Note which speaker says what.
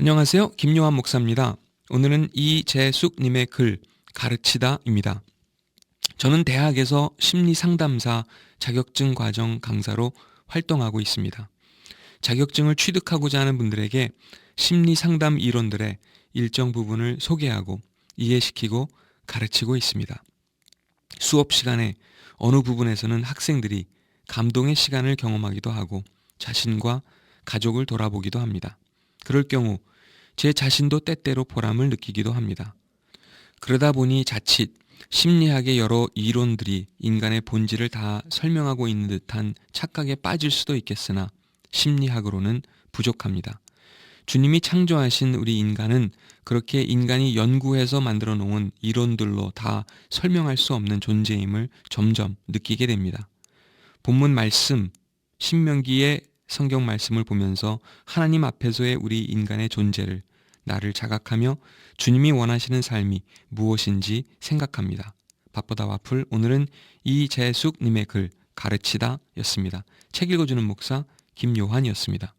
Speaker 1: 안녕하세요. 김요한 목사입니다. 오늘은 이재숙님의 글 가르치다입니다. 저는 대학에서 심리 상담사 자격증 과정 강사로 활동하고 있습니다. 자격증을 취득하고자 하는 분들에게 심리 상담 이론들의 일정 부분을 소개하고 이해시키고 가르치고 있습니다. 수업 시간에 어느 부분에서는 학생들이 감동의 시간을 경험하기도 하고 자신과 가족을 돌아보기도 합니다. 그럴 경우 제 자신도 때때로 보람을 느끼기도 합니다. 그러다 보니 자칫 심리학의 여러 이론들이 인간의 본질을 다 설명하고 있는 듯한 착각에 빠질 수도 있겠으나 심리학으로는 부족합니다. 주님이 창조하신 우리 인간은 그렇게 인간이 연구해서 만들어 놓은 이론들로 다 설명할 수 없는 존재임을 점점 느끼게 됩니다. 본문 말씀, 신명기의 성경 말씀을 보면서 하나님 앞에서의 우리 인간의 존재를 나를 자각하며 주님이 원하시는 삶이 무엇인지 생각합니다. 바쁘다 와플 오늘은 이재숙님의 글 가르치다 였습니다. 책 읽어주는 목사 김요한이었습니다.